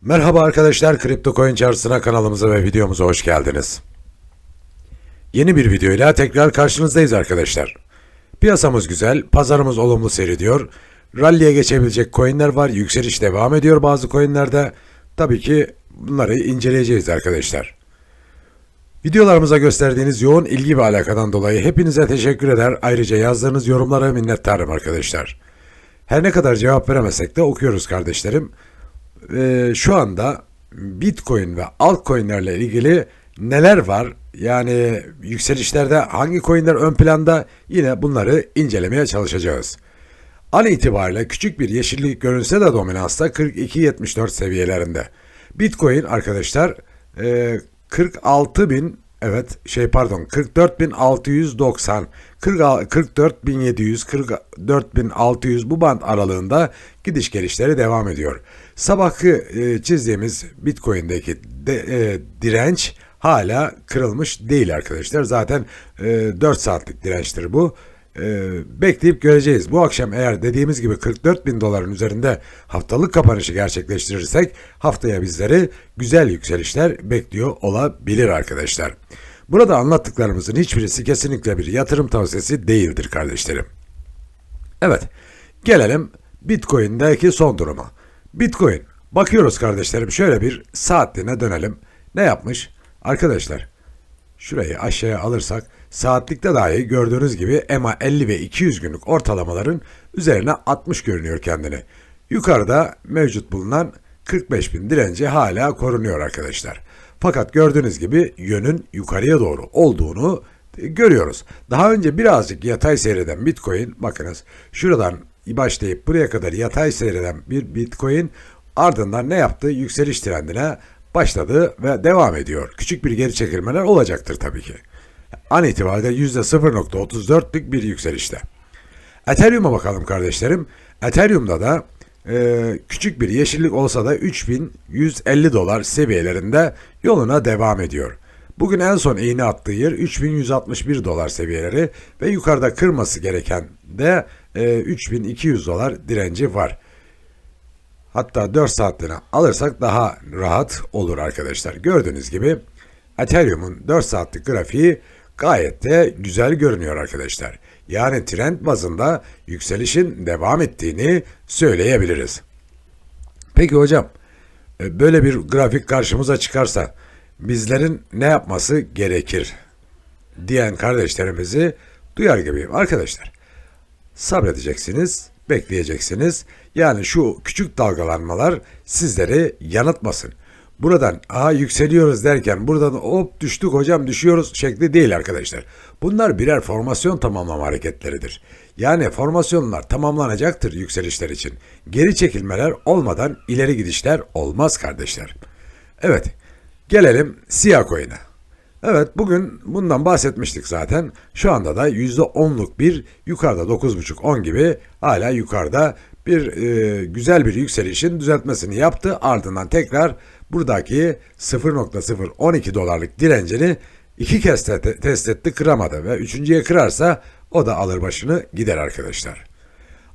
Merhaba arkadaşlar, Kripto Coin Çarşısı'na kanalımıza ve videomuza hoş geldiniz. Yeni bir videoyla tekrar karşınızdayız arkadaşlar. Piyasamız güzel, pazarımız olumlu seyrediyor. Rally'e geçebilecek coinler var, yükseliş devam ediyor bazı coinlerde. Tabii ki bunları inceleyeceğiz arkadaşlar. Videolarımıza gösterdiğiniz yoğun ilgi ve alakadan dolayı hepinize teşekkür eder. Ayrıca yazdığınız yorumlara minnettarım arkadaşlar. Her ne kadar cevap veremesek de okuyoruz kardeşlerim. Ee, şu anda Bitcoin ve altcoin'lerle ilgili neler var? Yani yükselişlerde hangi coin'ler ön planda? Yine bunları incelemeye çalışacağız. An itibariyle küçük bir yeşillik görünse de dominansta 42-74 seviyelerinde. Bitcoin arkadaşlar e, 46 bin evet şey pardon 44.690 44.700 44.600 bu band aralığında gidiş gelişleri devam ediyor. Sabahki e, çizdiğimiz Bitcoin'deki de, e, direnç hala kırılmış değil arkadaşlar. Zaten e, 4 saatlik dirençtir bu. E, bekleyip göreceğiz. Bu akşam eğer dediğimiz gibi 44 bin doların üzerinde haftalık kapanışı gerçekleştirirsek haftaya bizleri güzel yükselişler bekliyor olabilir arkadaşlar. Burada anlattıklarımızın hiçbirisi kesinlikle bir yatırım tavsiyesi değildir kardeşlerim. Evet, gelelim Bitcoin'deki son duruma. Bitcoin, bakıyoruz kardeşlerim şöyle bir saatliğine dönelim. Ne yapmış? Arkadaşlar, şurayı aşağıya alırsak saatlikte dahi gördüğünüz gibi EMA 50 ve 200 günlük ortalamaların üzerine 60 görünüyor kendini. Yukarıda mevcut bulunan 45 bin direnci hala korunuyor arkadaşlar. Fakat gördüğünüz gibi yönün yukarıya doğru olduğunu görüyoruz. Daha önce birazcık yatay seyreden Bitcoin bakınız şuradan başlayıp buraya kadar yatay seyreden bir Bitcoin ardından ne yaptı? Yükseliş trendine başladı ve devam ediyor. Küçük bir geri çekilmeler olacaktır tabii ki. An itibariyle %0.34'lük bir yükselişte. Ethereum'a bakalım kardeşlerim. Ethereum'da da e, küçük bir yeşillik olsa da 3150 dolar seviyelerinde yoluna devam ediyor. Bugün en son iğne attığı yer 3161 dolar seviyeleri ve yukarıda kırması gereken de e, 3200 dolar direnci var. Hatta 4 saatliğine alırsak daha rahat olur arkadaşlar. Gördüğünüz gibi Ethereum'un 4 saatlik grafiği gayet de güzel görünüyor arkadaşlar. Yani trend bazında yükselişin devam ettiğini söyleyebiliriz. Peki hocam, e, böyle bir grafik karşımıza çıkarsa bizlerin ne yapması gerekir diyen kardeşlerimizi duyar gibiyim. Arkadaşlar, sabredeceksiniz, bekleyeceksiniz. Yani şu küçük dalgalanmalar sizleri yanıltmasın. Buradan aha yükseliyoruz derken buradan hop düştük hocam düşüyoruz şekli değil arkadaşlar. Bunlar birer formasyon tamamlama hareketleridir. Yani formasyonlar tamamlanacaktır yükselişler için. Geri çekilmeler olmadan ileri gidişler olmaz kardeşler. Evet gelelim siyah coin'e. Evet bugün bundan bahsetmiştik zaten. Şu anda da %10'luk bir yukarıda 9.5-10 gibi hala yukarıda bir e, güzel bir yükselişin düzeltmesini yaptı. Ardından tekrar buradaki 0.012 dolarlık direncini iki kez te- test etti kıramadı ve üçüncüye kırarsa o da alır başını gider arkadaşlar.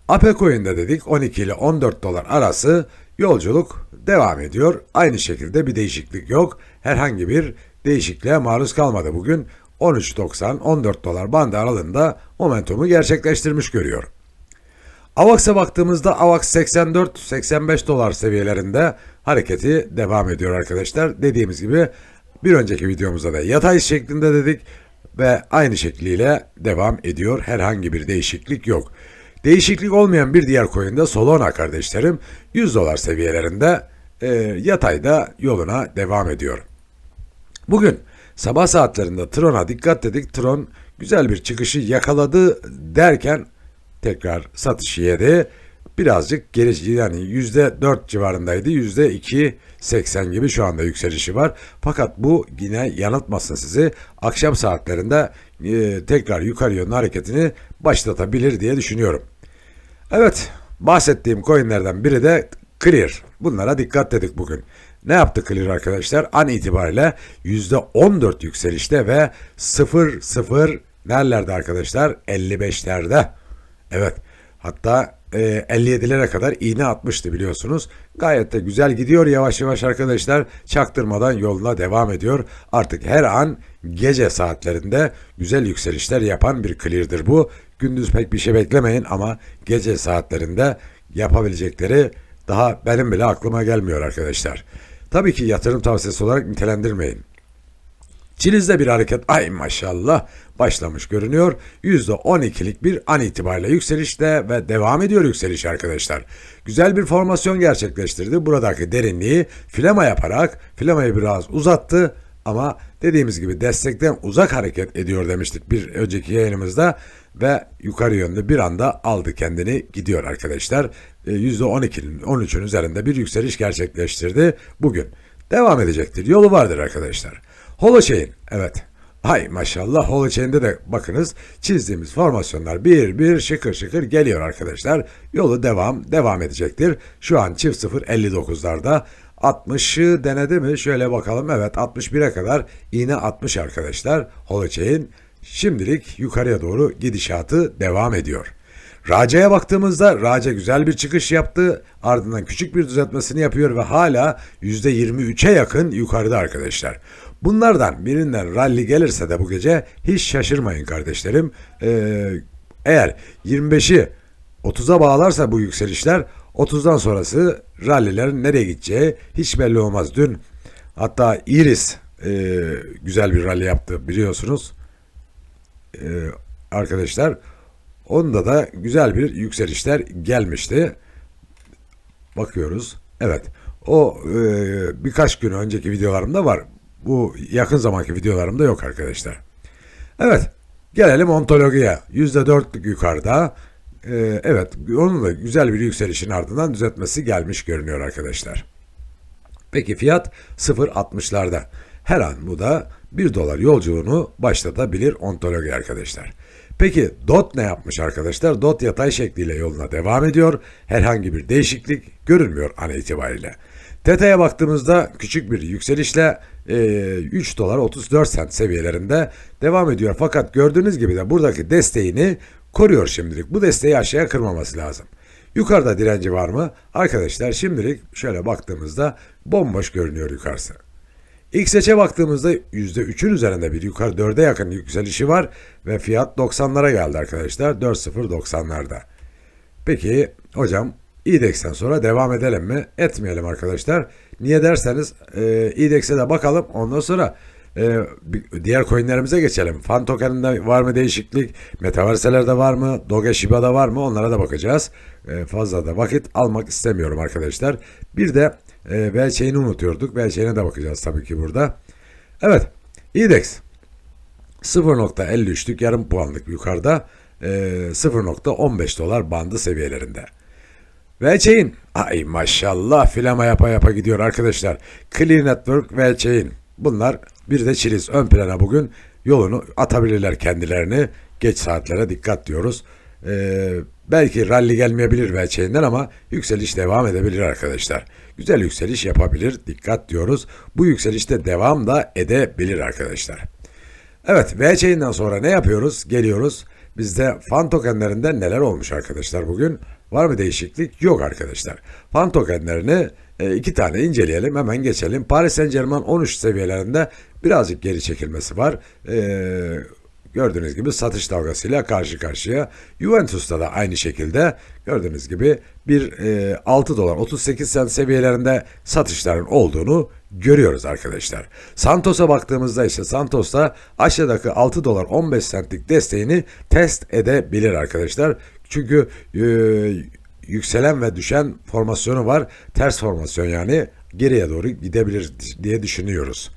Ape Coin'de dedik 12 ile 14 dolar arası yolculuk devam ediyor. Aynı şekilde bir değişiklik yok. Herhangi bir değişikliğe maruz kalmadı bugün. 13.90-14 dolar bandı aralığında momentumu gerçekleştirmiş görüyor. AVAX'a baktığımızda AVAX 84-85 dolar seviyelerinde hareketi devam ediyor arkadaşlar. Dediğimiz gibi bir önceki videomuzda da yatay şeklinde dedik ve aynı şekliyle devam ediyor. Herhangi bir değişiklik yok. Değişiklik olmayan bir diğer coin de Solana kardeşlerim 100 dolar seviyelerinde e, yatayda yoluna devam ediyor. Bugün sabah saatlerinde Tron'a dikkat dedik. Tron güzel bir çıkışı yakaladı derken tekrar satış yedi. Birazcık geri yani %4 civarındaydı. %2.80 gibi şu anda yükselişi var. Fakat bu yine yanıltmasın sizi. Akşam saatlerinde e, tekrar yukarı yönlü hareketini başlatabilir diye düşünüyorum. Evet, bahsettiğim coinlerden biri de Clear. Bunlara dikkat dedik bugün. Ne yaptı Clear arkadaşlar? An itibariyle %14 yükselişte ve 0-0 nerelerde arkadaşlar? 55'lerde. Evet Hatta e, 57'lere kadar iğne atmıştı biliyorsunuz. Gayet de güzel gidiyor yavaş yavaş arkadaşlar. Çaktırmadan yoluna devam ediyor. Artık her an gece saatlerinde güzel yükselişler yapan bir clear'dır bu. Gündüz pek bir şey beklemeyin ama gece saatlerinde yapabilecekleri daha benim bile aklıma gelmiyor arkadaşlar. Tabii ki yatırım tavsiyesi olarak nitelendirmeyin. Çiliz'de bir hareket ay maşallah başlamış görünüyor. %12'lik bir an itibariyle yükselişte ve devam ediyor yükseliş arkadaşlar. Güzel bir formasyon gerçekleştirdi. Buradaki derinliği filama yaparak filamayı biraz uzattı ama dediğimiz gibi destekten uzak hareket ediyor demiştik bir önceki yayınımızda ve yukarı yönlü bir anda aldı kendini gidiyor arkadaşlar. %12'nin 13'ün üzerinde bir yükseliş gerçekleştirdi bugün. Devam edecektir. Yolu vardır arkadaşlar. Holochain evet. Hay maşallah Holochain'de de bakınız çizdiğimiz formasyonlar bir bir şıkır şıkır geliyor arkadaşlar. Yolu devam devam edecektir. Şu an çift 0 59'larda 60'ı denedi mi? Şöyle bakalım. Evet 61'e kadar iğne 60 arkadaşlar. Holochain şimdilik yukarıya doğru gidişatı devam ediyor. Raca'ya baktığımızda Raca güzel bir çıkış yaptı. Ardından küçük bir düzeltmesini yapıyor ve hala %23'e yakın yukarıda arkadaşlar. Bunlardan birinden rally gelirse de bu gece hiç şaşırmayın kardeşlerim. Ee, eğer 25'i 30'a bağlarsa bu yükselişler 30'dan sonrası rallilerin nereye gideceği hiç belli olmaz. Dün hatta Iris e, güzel bir rally yaptı biliyorsunuz. E, arkadaşlar onda da güzel bir yükselişler gelmişti. Bakıyoruz. Evet. O e, birkaç gün önceki videolarımda var. Bu yakın zamanki videolarımda yok arkadaşlar. Evet. Gelelim ontologiye. %4'lük yukarıda. Ee, evet. Onun da güzel bir yükselişin ardından düzeltmesi gelmiş görünüyor arkadaşlar. Peki fiyat 0.60'larda. Her an bu da 1 dolar yolculuğunu başlatabilir ontoloji arkadaşlar. Peki DOT ne yapmış arkadaşlar? DOT yatay şekliyle yoluna devam ediyor. Herhangi bir değişiklik görülmüyor an itibariyle. TETA'ya baktığımızda küçük bir yükselişle e, 3 dolar 34 sent seviyelerinde devam ediyor. Fakat gördüğünüz gibi de buradaki desteğini koruyor şimdilik. Bu desteği aşağıya kırmaması lazım. Yukarıda direnci var mı? Arkadaşlar şimdilik şöyle baktığımızda bomboş görünüyor yukarısı. XH'e baktığımızda %3'ün üzerinde bir yukarı 4'e yakın yükselişi var ve fiyat 90'lara geldi arkadaşlar. 4.090'larda. Peki hocam IDEX'ten sonra devam edelim mi? Etmeyelim arkadaşlar. Niye derseniz e, IDEX'e de bakalım. Ondan sonra e, diğer coinlerimize geçelim. Fan tokeninde var mı değişiklik? Metaverse'lerde var mı? Doge Shiba'da var mı? Onlara da bakacağız. E, fazla da vakit almak istemiyorum arkadaşlar. Bir de e, VC'ini unutuyorduk. VC'ne de bakacağız tabii ki burada. Evet. IDEX 0.53'lük yarım puanlık yukarıda e, 0.15 dolar bandı seviyelerinde. VC'in ay maşallah filama yapa yapa gidiyor arkadaşlar. Clear Network VC'in bunlar bir de Chiliz ön plana bugün yolunu atabilirler kendilerini. Geç saatlere dikkat diyoruz. Ee, belki rally gelmeyebilir VC'inden ama yükseliş devam edebilir arkadaşlar. Güzel yükseliş yapabilir. Dikkat diyoruz. Bu yükselişte devam da edebilir arkadaşlar. Evet VC'inden sonra ne yapıyoruz? Geliyoruz. Bizde fan tokenlerinde neler olmuş arkadaşlar bugün? Var mı değişiklik? Yok arkadaşlar. Fan tokenlerini e, iki tane inceleyelim. Hemen geçelim. Paris Saint Germain 13 seviyelerinde birazcık geri çekilmesi var. Ee, gördüğünüz gibi satış dalgasıyla karşı karşıya. Juventus'ta da aynı şekilde gördüğünüz gibi bir e, 6 dolar 38 sent seviyelerinde satışların olduğunu görüyoruz arkadaşlar. Santos'a baktığımızda ise Santos'ta aşağıdaki 6 dolar 15 centlik desteğini test edebilir arkadaşlar. Çünkü e, yükselen ve düşen formasyonu var. Ters formasyon yani geriye doğru gidebilir diye düşünüyoruz.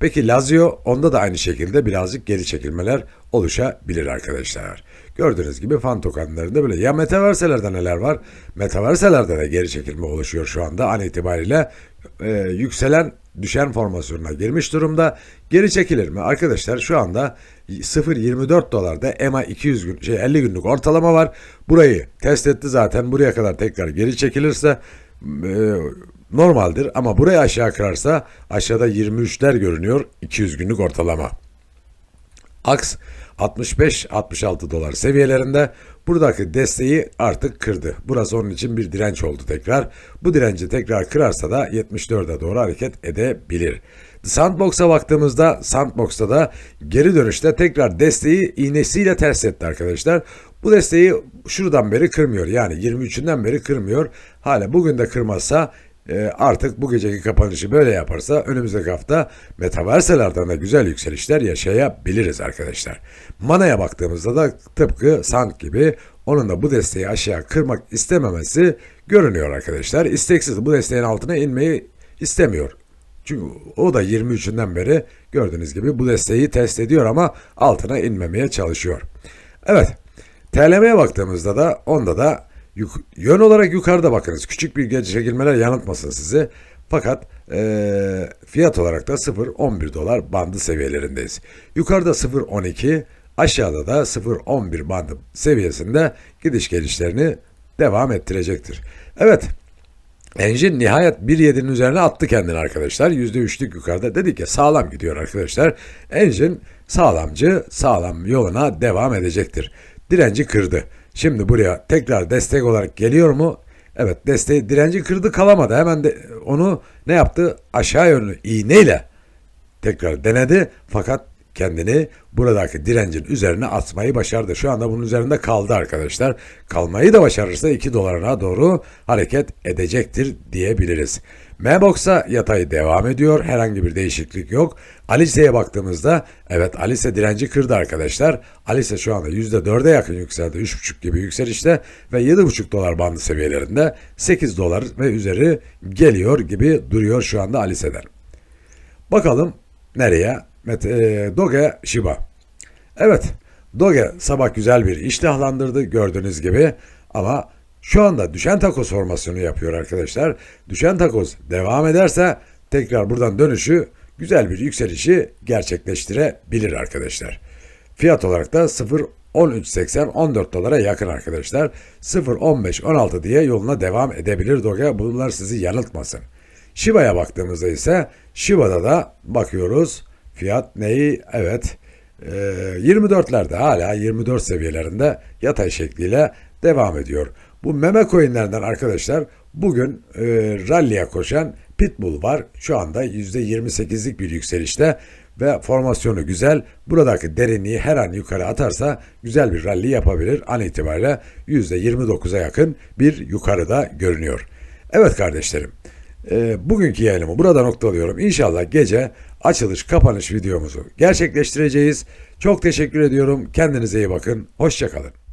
Peki Lazio onda da aynı şekilde birazcık geri çekilmeler oluşabilir arkadaşlar. Gördüğünüz gibi fan tokenlarında böyle. Ya metaverselerde neler var? Metaverselerde de geri çekilme oluşuyor şu anda an itibariyle. E, yükselen düşen formasyonuna girmiş durumda. Geri çekilir mi? Arkadaşlar şu anda 0.24 dolarda EMA 200 gün şey 50 günlük ortalama var. Burayı test etti zaten. Buraya kadar tekrar geri çekilirse e, normaldir ama buraya aşağı kırarsa aşağıda 23'ler görünüyor 200 günlük ortalama. Aks 65-66 dolar seviyelerinde buradaki desteği artık kırdı. Burası onun için bir direnç oldu tekrar. Bu direnci tekrar kırarsa da 74'e doğru hareket edebilir. Sandbox'a baktığımızda Sandbox'ta da geri dönüşte tekrar desteği iğnesiyle ters etti arkadaşlar. Bu desteği şuradan beri kırmıyor. Yani 23'ünden beri kırmıyor. Hala bugün de kırmazsa e, artık bu geceki kapanışı böyle yaparsa önümüzdeki hafta metaverselerden de güzel yükselişler yaşayabiliriz arkadaşlar. Mana'ya baktığımızda da tıpkı Sand gibi onun da bu desteği aşağı kırmak istememesi görünüyor arkadaşlar. İsteksiz bu desteğin altına inmeyi istemiyor. Çünkü o da 23'ünden beri gördüğünüz gibi bu desteği test ediyor ama altına inmemeye çalışıyor. Evet. TLM'ye baktığımızda da onda da yön olarak yukarıda bakınız. Küçük bir geri çekilmeler yanıltmasın sizi. Fakat eee, fiyat olarak da 0.11 dolar bandı seviyelerindeyiz. Yukarıda 0.12 aşağıda da 0.11 bandı seviyesinde gidiş gelişlerini devam ettirecektir. Evet Engine nihayet 1.7'nin üzerine attı kendini arkadaşlar. %3'lük yukarıda. Dedik ya sağlam gidiyor arkadaşlar. Engine sağlamcı sağlam yoluna devam edecektir. Direnci kırdı. Şimdi buraya tekrar destek olarak geliyor mu? Evet desteği direnci kırdı kalamadı. Hemen de onu ne yaptı? Aşağı yönlü iğneyle tekrar denedi fakat kendini buradaki direncin üzerine atmayı başardı. Şu anda bunun üzerinde kaldı arkadaşlar. Kalmayı da başarırsa 2 dolarına doğru hareket edecektir diyebiliriz. M-Box'a yatay devam ediyor. Herhangi bir değişiklik yok. Alice'ye baktığımızda evet Alice direnci kırdı arkadaşlar. Alice şu anda %4'e yakın yükseldi. 3,5 gibi yükselişte ve 7,5 dolar bandı seviyelerinde 8 dolar ve üzeri geliyor gibi duruyor şu anda Alice'den. Bakalım nereye? Met e, Doge Shiba. Evet, Doge sabah güzel bir iştahlandırdı gördüğünüz gibi ama şu anda düşen takoz formasyonu yapıyor arkadaşlar. Düşen takoz devam ederse tekrar buradan dönüşü güzel bir yükselişi gerçekleştirebilir arkadaşlar. Fiyat olarak da 0 13.80 14 dolara yakın arkadaşlar. 0 15 16 diye yoluna devam edebilir Doge. Bunlar sizi yanıltmasın. Shiba'ya baktığımızda ise Shiba'da da bakıyoruz. Fiyat neyi? Evet. e, 24'lerde hala 24 seviyelerinde yatay şekliyle devam ediyor. Bu meme coinlerden arkadaşlar bugün e, rally'e koşan Pitbull var. Şu anda %28'lik bir yükselişte ve formasyonu güzel. Buradaki derinliği her an yukarı atarsa güzel bir rally yapabilir. An itibariyle %29'a yakın bir yukarıda görünüyor. Evet kardeşlerim. E, bugünkü yayınımı burada noktalıyorum. İnşallah gece açılış kapanış videomuzu gerçekleştireceğiz. Çok teşekkür ediyorum. Kendinize iyi bakın. Hoşçakalın.